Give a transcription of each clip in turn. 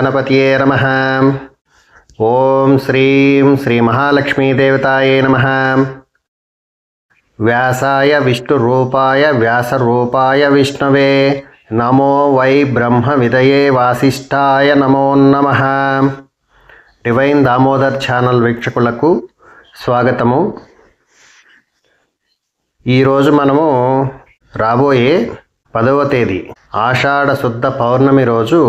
గణపతియే నమ ఓం శ్రీం శ్రీ మహాలక్ష్మీదేవతాయే నమ వ్యాసాయ విష్ణురూపాయ వ్యాసరూపాయ విష్ణవే నమో వై బ్రహ్మ విదయే వాసిష్ఠాయ నమో నమ డివైన్ దామోదర్ ఛానల్ వీక్షకులకు స్వాగతము. ఈరోజు మనము రాబోయే పదవ తేదీ ఆషాఢ శుద్ధ పౌర్ణమి రోజు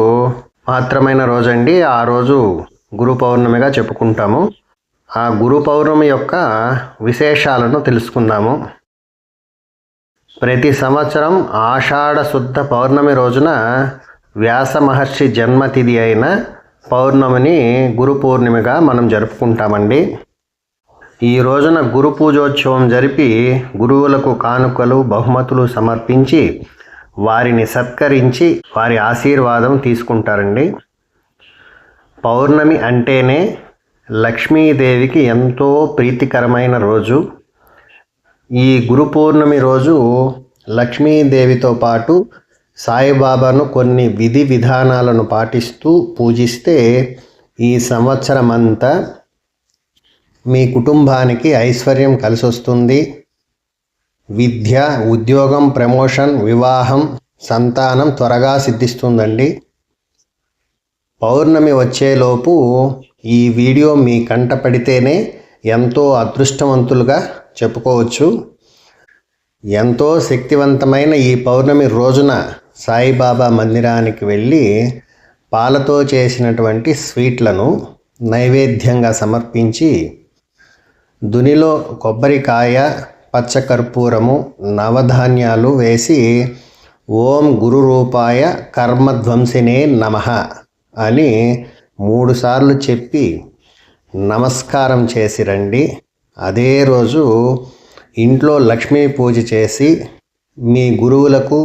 పాత్రమైన రోజండి. ఆ రోజు గురు పౌర్ణమిగా చెప్పుకుంటాము. ఆ గురు పౌర్ణమి యొక్క విశేషాలను తెలుసుకుందాము. ప్రతి సంవత్సరం ఆషాఢ శుద్ధ పౌర్ణమి రోజున వ్యాస మహర్షి జన్మతిథి అయిన పౌర్ణమిని గురు పూర్ణిమగా మనం జరుపుకుంటామండి. ఈ రోజున గురు పూజోత్సవం జరిపి గురువులకు కానుకలు బహుమతులు సమర్పించి వారిని సత్కరించి వారి ఆశీర్వాదం తీసుకుంటారండి. పౌర్ణమి అంటేనే లక్ష్మీదేవికి ఎంతో ప్రీతికరమైన రోజు. ఈ గురు పౌర్ణమి రోజు లక్ష్మీదేవితో పాటు సాయిబాబాను కొన్ని విధి విధానాలను పాటిస్తూ పూజిస్తే ఈ సంవత్సరమంతా మీ కుటుంబానికి ఐశ్వర్యం కలిసి వస్తుంది విద్య ఉద్యోగం ప్రమోషన్ వివాహం సంతానం త్వరగా సిద్ధిస్తుందండి. పౌర్ణమి వచ్చేలోపు ఈ వీడియో మీ కంట పడితేనే ఎంతో అదృష్టవంతులుగా చెప్పుకోవచ్చు. ఎంతో శక్తివంతమైన ఈ పౌర్ణమి రోజున సాయిబాబా మందిరానికి వెళ్ళి పాలతో చేసినటువంటి స్వీట్లను నైవేద్యంగా సమర్పించి దునిలో కొబ్బరికాయ పచ్చకర్పూరము నవధాన్యాలు వేసి ఓం గురు రూపాయ కర్మధ్వంసినే నమ అని మూడుసార్లు చెప్పి నమస్కారం చేసి రండి. అదే రోజు ఇంట్లో లక్ష్మీ పూజ చేసి మీ గురువులకు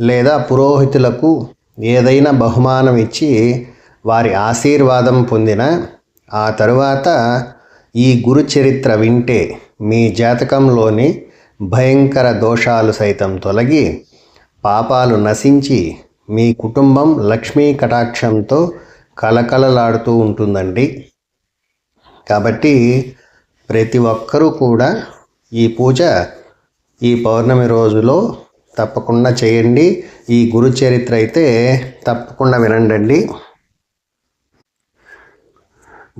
లేదా పురోహితులకు ఏదైనా బహుమానం ఇచ్చి వారి ఆశీర్వాదం పొందిన ఆ తరువాత ఈ గురు చరిత్ర వింటే మీ జాతకంలోని భయంకర దోషాలు సైతం తొలగి పాపాలు నశించి మీ కుటుంబం లక్ష్మీ కటాక్షంతో కలకలలాడుతూ ఉంటుందండి. కాబట్టి ప్రతి ఒక్కరూ కూడా ఈ పూజ ఈ పౌర్ణమి రోజులో తప్పకుండా చేయండి. ఈ గురు చరిత్ర అయితే తప్పకుండా వినండి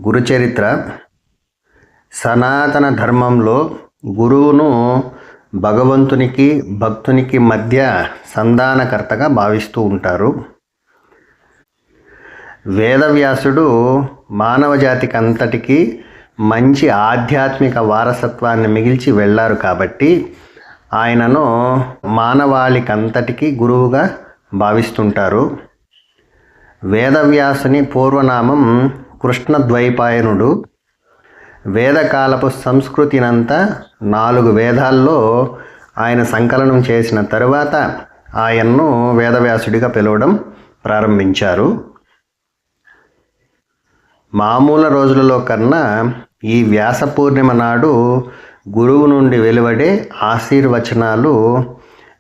గురు చరిత్ర సనాతన ధర్మంలో గురువును భగవంతునికి భక్తునికి మధ్య సంధానకర్తగా భావిస్తూ ఉంటారు. వేదవ్యాసుడు మానవ జాతికి అంతటికీ మంచి ఆధ్యాత్మిక వారసత్వాన్ని మిగిల్చి వెళ్ళారు కాబట్టి ఆయనను మానవాళికంతటికీ గురువుగా భావిస్తుంటారు. వేదవ్యాసుని పూర్వనామం కృష్ణద్వైపాయనుడు. వేదకాలపు సంస్కృతినంతా నాలుగు వేదాల్లో ఆయన సంకలనం చేసిన తరువాత ఆయన్ను వేదవ్యాసుడిగా పిలవడం ప్రారంభించారు. మామూలు రోజులలో కన్నా ఈ వ్యాస పూర్ణిమ నాడు గురువు నుండి వెలువడే ఆశీర్వచనాలు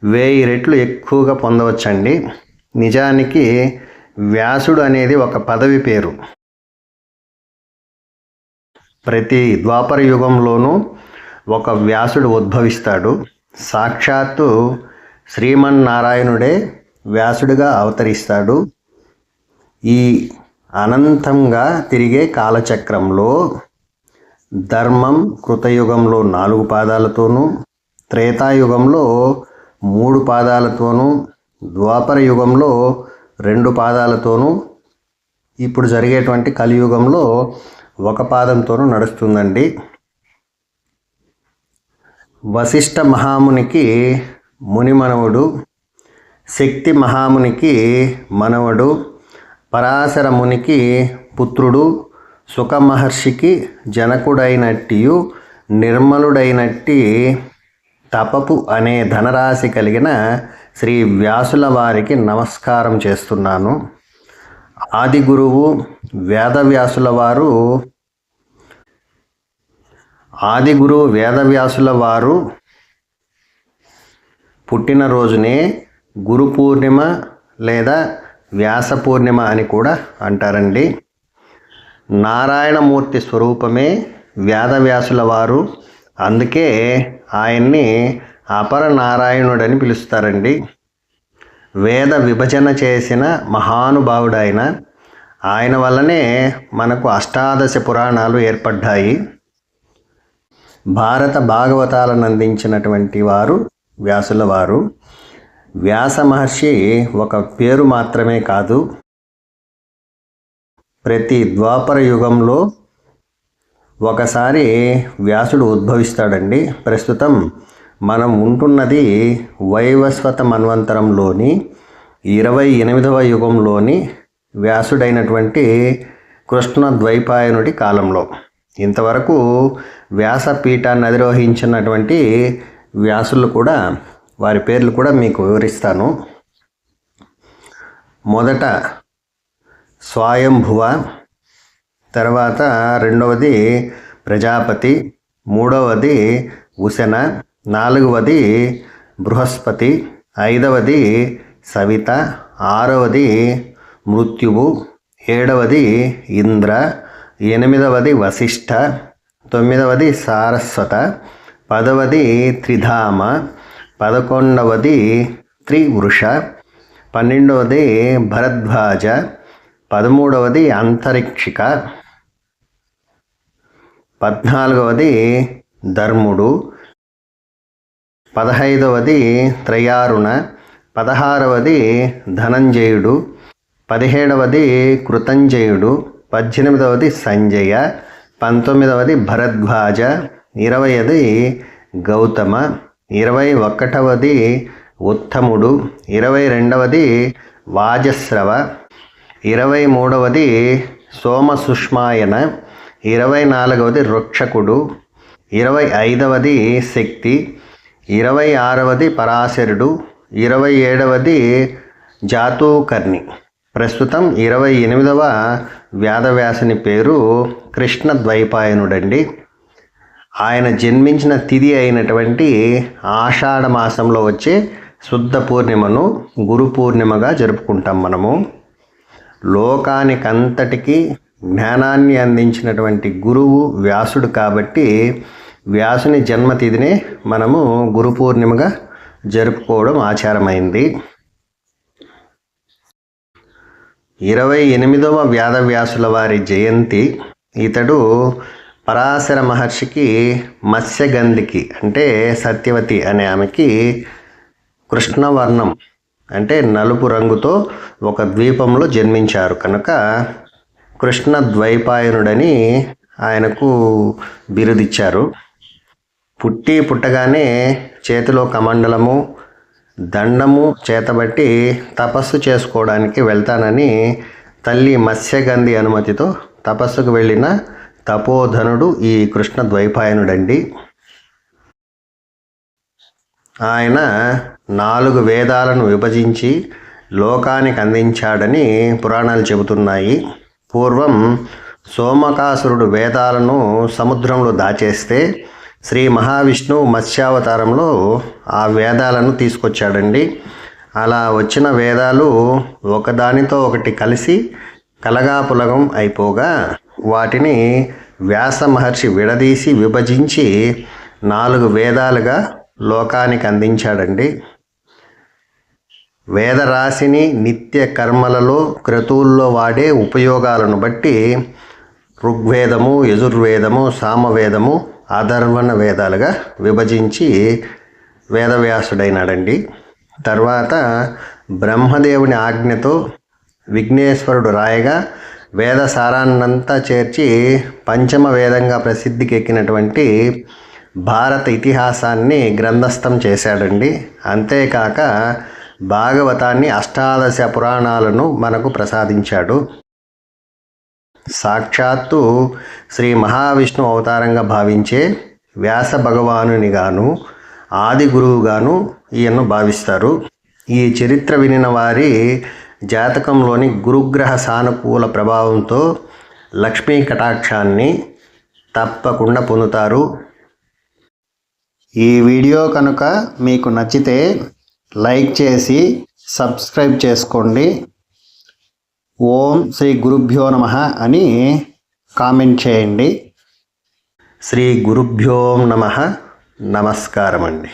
వేయి రెట్లు ఎక్కువగా పొందవచ్చండి. నిజానికి వ్యాసుడు అనేది ఒక పదవి పేరు. ప్రతి ద్వాపర యుగంలోనూ ఒక వ్యాసుడు ఉద్భవిస్తాడు. సాక్షాత్తు శ్రీమన్నారాయణుడే వ్యాసుడిగా అవతరిస్తాడు. ఈ అనంతంగా తిరిగే కాలచక్రంలో ధర్మం కృతయుగంలో నాలుగు పాదాలతోనూ త్రేతాయుగంలో మూడు పాదాలతోనూ ద్వాపర యుగంలో రెండు పాదాలతోనూ ఇప్పుడు జరిగేటువంటి కలియుగంలో ఒక పాదంతోనూ నడుస్తుందండి. వశిష్ఠ మహామునికి ముని మనవుడు శక్తి మహామునికి మనవడు పరాశర మునికి పుత్రుడు సుఖమహర్షికి జనకుడైనట్టియు నిర్మలుడైనట్టి తపపు అనే ధనరాశి కలిగిన శ్రీ వ్యాసుల వారికి నమస్కారం చేస్తున్నాను. ఆది గురువు వేదవ్యాసుల వారు ఆది గురువు వేదవ్యాసుల వారు పుట్టినరోజునే గురు పూర్ణిమ లేదా వ్యాస పూర్ణిమ అని కూడా అంటారండి. నారాయణమూర్తి స్వరూపమే వేదవ్యాసుల వారు అందుకే ఆయన్ని అపర నారాయణుడని పిలుస్తారండి. వేద విభజన చేసిన మహానుభావుడైన ఆయన వల్లనే మనకు అష్టాదశ పురాణాలు ఏర్పడ్డాయి. భారత భాగవతాలను అందించినటువంటి వారు వ్యాసుల వారు. వ్యాస మహర్షి ఒక పేరు మాత్రమే కాదు ప్రతి ద్వాపర యుగంలో ఒకసారి వ్యాసుడు ఉద్భవిస్తాడండి. ప్రస్తుతం మనం ఉంటున్నది వైవస్వత మన్వంతరంలోని ఇరవై ఎనిమిదవ యుగంలోని వ్యాసుడైనటువంటి కృష్ణ ద్వైపాయనుడి కాలంలో. ఇంతవరకు వ్యాసపీఠాన్ని అధిరోహించినటువంటి వ్యాసులు కూడా వారి పేర్లు కూడా మీకు వివరిస్తాను. మొదట స్వయంభువ తర్వాత రెండవది ప్రజాపతి మూడవది ఉశన నాలుగవది బృహస్పతి ఐదవది సవిత ఆరవది మృత్యువు ఏడవది ఇంద్ర ఎనిమిదవది వశిష్ఠ తొమ్మిదవది సారస్వత పదవది త్రిధామ పదకొండవది త్రివృష పన్నెండవది భరద్వాజ పదమూడవది అంతరిక్షిక పద్నాలుగవది ధర్ముడు పదహైదవది త్రయారుణ పదహారవది ధనంజయుడు పదిహేడవది కృతంజయుడు పద్దెనిమిదవది సంజయ పంతొమ్మిదవది భరద్వాజ ఇరవైది గౌతమ ఇరవై ఒకటవది ఉత్తముడు ఇరవై రెండవది వాజస్రవ ఇరవై మూడవది సోమసుష్మాయన ఇరవై నాలుగవది రుక్షకుడు ఇరవై ఐదవది శక్తి ఇరవై ఆరవది పరాశరుడు ఇరవై ఏడవది జాతూకర్ణి. ప్రస్తుతం ఇరవై ఎనిమిదవ వ్యాధవ్యాసుని పేరు కృష్ణ ద్వైపాయనుడండి ఆయన జన్మించిన తిథి అయినటువంటి ఆషాఢ మాసంలో వచ్చే శుద్ధ పూర్ణిమను గురు పూర్ణిమగా జరుపుకుంటాం మనము. లోకానికంతటికీ జ్ఞానాన్ని అందించినటువంటి గురువు వ్యాసుడు కాబట్టి వ్యాసుని జన్మతిథినే మనము గురు పూర్ణిమగా జరుపుకోవడం ఆచారమైంది. ఇరవై ఎనిమిదవ వ్యాధవ్యాసుల వారి జయంతి ఇతడు పరాశర మహర్షికి మత్స్యగంధికి అంటే సత్యవతి అనే ఆమెకి కృష్ణవర్ణం అంటే నలుపు రంగుతో ఒక ద్వీపంలో జన్మించారు. కనుక కృష్ణ ద్వైపాయనుడని ఆయనకు బిరుదిచ్చారు. పుట్టి పుట్టగానే చేతిలో కమండలము దండము చేతబట్టి తపస్సు చేసుకోవడానికి వెళ్తానని తల్లి మత్స్యగంధి అనుమతితో తపస్సుకు వెళ్ళిన తపోధనుడు ఈ కృష్ణ ద్వైపాయనుడండి. ఆయన నాలుగు వేదాలను విభజించి లోకానికి అందించాడని పురాణాలు చెబుతున్నాయి. పూర్వం సోమకాసురుడు వేదాలను సముద్రంలో దాచేస్తే శ్రీ మహావిష్ణువు మత్స్యావతారంలో ఆ వేదాలను తీసుకొచ్చాడండి. అలా వచ్చిన వేదాలు ఒకదానితో ఒకటి కలిసి కలగాపులగం అయిపోగా వాటిని వ్యాస మహర్షి విడదీసి విభజించి నాలుగు వేదాలుగా లోకానికి అందించాడండి. వేదరాశిని నిత్య కర్మలలో క్రతువుల్లో వాడే ఉపయోగాలను బట్టి ఋగ్వేదము యజుర్వేదము సామవేదము అధర్వణ వేదాలుగా విభజించి వేదవ్యాసుడైనాడండి. తర్వాత బ్రహ్మదేవుని ఆజ్ఞతో విఘ్నేశ్వరుడు రాయగా వేద సారాన్నంతా చేర్చి పంచమ వేదంగా ప్రసిద్ధికి ఎక్కినటువంటి భారత ఇతిహాసాన్ని గ్రంథస్థం చేశాడండి. అంతేకాక భాగవతాన్ని అష్టాదశ పురాణాలను మనకు ప్రసాదించాడు. సాక్షాత్తు శ్రీ మహావిష్ణు అవతారంగా భావించే వ్యాస భగవానునిగాను ఆది గురువుగాను ఈయన్ను భావిస్తారు. ఈ చరిత్ర వినిన వారి జాతకంలోని గురుగ్రహ సానుకూల ప్రభావంతో లక్ష్మీ కటాక్షాన్ని తప్పకుండా పొందుతారు. ఈ వీడియో కనుక మీకు నచ్చితే లైక్ చేసి సబ్స్క్రైబ్ చేసుకోండి. ఓం శ్రీ గురుభ్యో నమ అని కామెంట్ చేయండి. శ్రీ గురుభ్యో నమ. నమస్కారం అండి